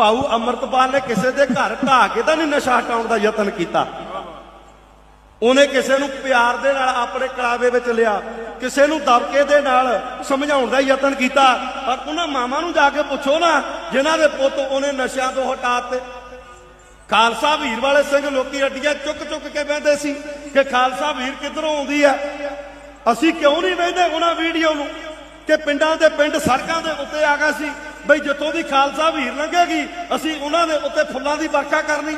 ਭਾਊ ਅਮਰਤਪਾਲ ਨੇ ਕਿਸੇ ਦੇ ਘਰ ਢਾਹ ਕੇ ਤਾਂ ਨਹੀਂ ਨਸ਼ਾ ਹਟਾਉਣ ਦਾ ਯਤਨ ਕੀਤਾ। ਉਹਨੇ ਕਿਸੇ ਨੂੰ ਪਿਆਰ ਦੇ ਨਾਲ ਆਪਣੇ ਕਲਾਵੇ ਵਿੱਚ ਲਿਆ, ਕਿਸੇ ਨੂੰ ਦਬਕੇ ਦੇ ਨਾਲ ਸਮਝਾਉਣ ਦਾ ਯਤਨ ਕੀਤਾ। ਪਰ ਉਹਨਾਂ ਮਾਮਾ ਨੂੰ ਜਾ ਕੇ ਪੁੱਛੋ ਨਾ, ਜਿਨ੍ਹਾਂ ਦੇ ਪੁੱਤ ਉਹਨੇ ਨਸ਼ਿਆਂ ਤੋਂ ਹਟਾਤੇ ਖਾਲਸਾ ਵੀਰ ਵਾਲੇ ਸਿੰਘ ਲੋਕੀ ਅੱਡੀਆਂ ਚੁੱਕ ਚੁੱਕ ਕੇ ਬਹਿੰਦੇ ਸੀ ਕਿ ਖਾਲਸਾ ਵੀਰ ਕਿੱਧਰੋਂ ਆਉਂਦੀ ਆ। ਅਸੀਂ ਕਿਉਂ ਨਹੀਂ ਵੇਖਦੇ ਉਹਨਾਂ ਵੀਡੀਓ ਨੂੰ? ਕਿ ਪਿੰਡਾਂ ਦੇ ਪਿੰਡ ਸੜਕਾਂ ਦੇ ਉੱਤੇ ਆ ਗਿਆ ਸੀ। ਬਈ ਜਿੱਥੋਂ ਦੀ ਖਾਲਸਾ ਵੀਰ ਲੰਘੇਗੀ, ਅਸੀਂ ਉਹਨਾਂ ਦੇ ਉੱਤੇ ਫੁੱਲਾਂ ਦੀ ਵਰਖਾ ਕਰਨੀ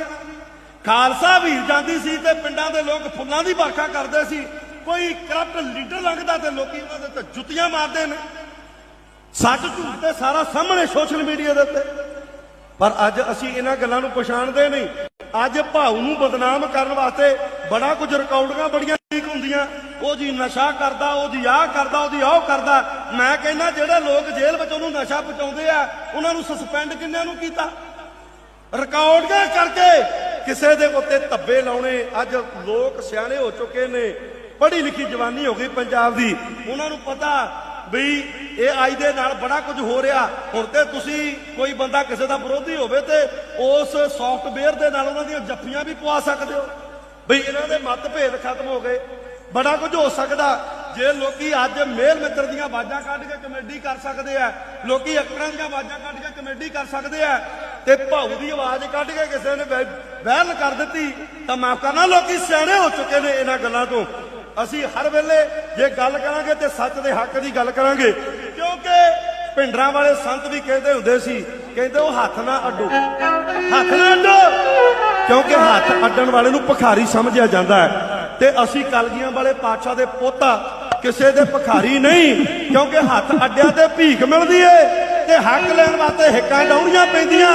ਖਾਲਸਾ ਵੀਰ ਜਾਂਦੀ ਸੀ ਤੇ ਪਿੰਡਾਂ ਦੇ ਲੋਕ ਫੁੱਲਾਂ ਦੀ ਵਰਖਾ ਕਰਦੇ ਸੀ। ਕੋਈ ਕਰਪਟ ਲੀਡਰ ਲੰਘਦਾ ਤੇ ਲੋਕੀ ਉਹਨਾਂ ਦੇ ਉੱਤੇ ਜੁੱਤੀਆਂ ਮਾਰਦੇ ਨੇ। ਸੱਚ ਝੂਠ ਤੇ ਸਾਰਾ ਸਾਹਮਣੇ ਸੋਸ਼ਲ ਮੀਡੀਆ ਦੇ ਉੱਤੇ। ਪਰ ਅੱਜ ਅਸੀਂ ਇਹਨਾਂ ਗੱਲਾਂ ਨੂੰ ਪਛਾਣਦੇ ਨਹੀਂ। ਅੱਜ ਭਾਊ ਨੂੰ ਬਦਨਾਮ ਕਰਨ ਵਾਸਤੇ ਬੜਾ ਕੁਝ ਰਿਕਾਰਡਿੰਗਾਂ ਬੜੀਆਂ ਲੀਕ ਹੁੰਦੀਆਂ, ਉਹ ਜੀ ਨਸ਼ਾ ਕਰਦਾ, ਉਹ ਜੀ ਆਹ ਕਰਦਾ ਉਹਦੀ ਆਹ ਕਰਦਾ। ਮੈਂ ਕਹਿੰਦਾ, ਜਿਹੜੇ ਲੋਕ ਜੇਲ੍ਹ ਵਿੱਚ ਉਹਨੂੰ ਨਸ਼ਾ ਪਹੁੰਚਾਉਂਦੇ ਆ, ਉਹਨਾਂ ਨੂੰ ਸਸਪੈਂਡ ਕਿੰਨਿਆਂ ਨੂੰ ਕੀਤਾ? ਰਿਕਾਰਡਿੰਗਾਂ ਕਰਕੇ? ਕਿਸੇ ਦੇ ਉੱਤੇ ਧੱਬੇ ਲਾਉਣੇ, ਅੱਜ ਲੋਕ ਸਿਆਣੇ ਹੋ ਚੁੱਕੇ ਨੇ। ਪੜ੍ਹੀ ਲਿਖੀ ਜਵਾਨੀ ਹੋ ਗਈ ਪੰਜਾਬ ਦੀ। ਉਹਨਾਂ ਨੂੰ ਪਤਾ ਵੀ ਇਹ ਅੱਜ ਦੇ ਨਾਲ ਬੜਾ ਕੁਝ ਹੋ ਰਿਹਾ। ਹੁਣ ਤੇ ਤੁਸੀਂ ਕੋਈ ਬੰਦਾ ਕਿਸੇ ਦਾ ਵਿਰੋਧੀ ਹੋਵੇ ਤੇ ਉਸ ਸੌਫਟਵੇਅਰ ਦੇ ਨਾਲ ਉਹਨਾਂ ਦੀਆਂ ਜੱਫੀਆਂ ਵੀ ਪਵਾ ਸਕਦੇ ਹੋ। ਵੀ ਇਹਨਾਂ ਦੇ ਮਤਭੇਦ ਖਤਮ ਹੋ ਗਏ। ਬੜਾ ਕੁਝ ਹੋ ਸਕਦਾ ਜੇ ਲੋਕੀ ਅੱਜ ਮੇਲ ਮਿੱਤਰ ਦੀਆਂ ਆਵਾਜ਼ਾਂ ਕੱਢ ਕੇ ਕਮੇਡੀ ਕਰ ਸਕਦੇ ਆ, ਲੋਕੀ ਅੱਖਰਾਂ ਦੀਆਂ ਆਵਾਜ਼ਾਂ ਕੱਢ ਕੇ ਕਮੇਡੀ ਕਰ ਸਕਦੇ ਆ ਤੇ ਭਾਊ ਦੀ ਆਵਾਜ਼ ਕੱਢ ਕੇ ਕਿਸੇ ਨੇ ਵੈ- ਕਰ ਦਿੱਤੀ, ਤਾਂ ਮਾਫ ਕਰਨਾ, ਲੋਕੀ ਸਿਆਣੇ ਹੋ ਚੁੱਕੇ ਨੇ ਇਹਨਾਂ ਗੱਲਾਂ ਤੋਂ। ਅਸੀਂ ਹਰ ਵੇਲੇ ਜੇ ਗੱਲ ਕਰਾਂਗੇ ਤੇ ਸੱਚ ਦੇ ਹੱਕ ਦੀ ਗੱਲ ਕਰਾਂਗੇ। ਕਿਉਂਕਿ ਪਿੰਡਰਾਂ ਵਾਲੇ ਸੰਤ ਵੀ ਕਹਿੰਦੇ ਹੁੰਦੇ ਸੀ, ਕਹਿੰਦੇ ਉਹ ਹੱਥ ਨਾ ਅੱਡੋ। ਹੱਥ ਨਾ ਅੱਡੋ। ਕਿਉਂਕਿ ਹੱਥ ਅੱਡਣ ਵਾਲੇ ਨੂੰ ਭਿਖਾਰੀ ਸਮਝਿਆ ਜਾਂਦਾ ਹੈ। ਤੇ ਅਸੀਂ ਕਲਗੀਆਂ ਵਾਲੇ ਪਾਤਸ਼ਾਹ ਦੇ ਪੋਤਾ ਕਿਸੇ ਦੇ ਭਖਾਰੀ ਨਹੀਂ, ਕਿਉਂਕਿ ਹੱਥ ਅੱਡਿਆ ਤੇ ਭੀਖ ਮਿਲਦੀ ਏ ਤੇ ਹੱਕ ਲੈਣ ਵਾਸਤੇ ਹਿੱਕਾਂ ਡਾਉਣੀਆਂ ਪੈਂਦੀਆਂ।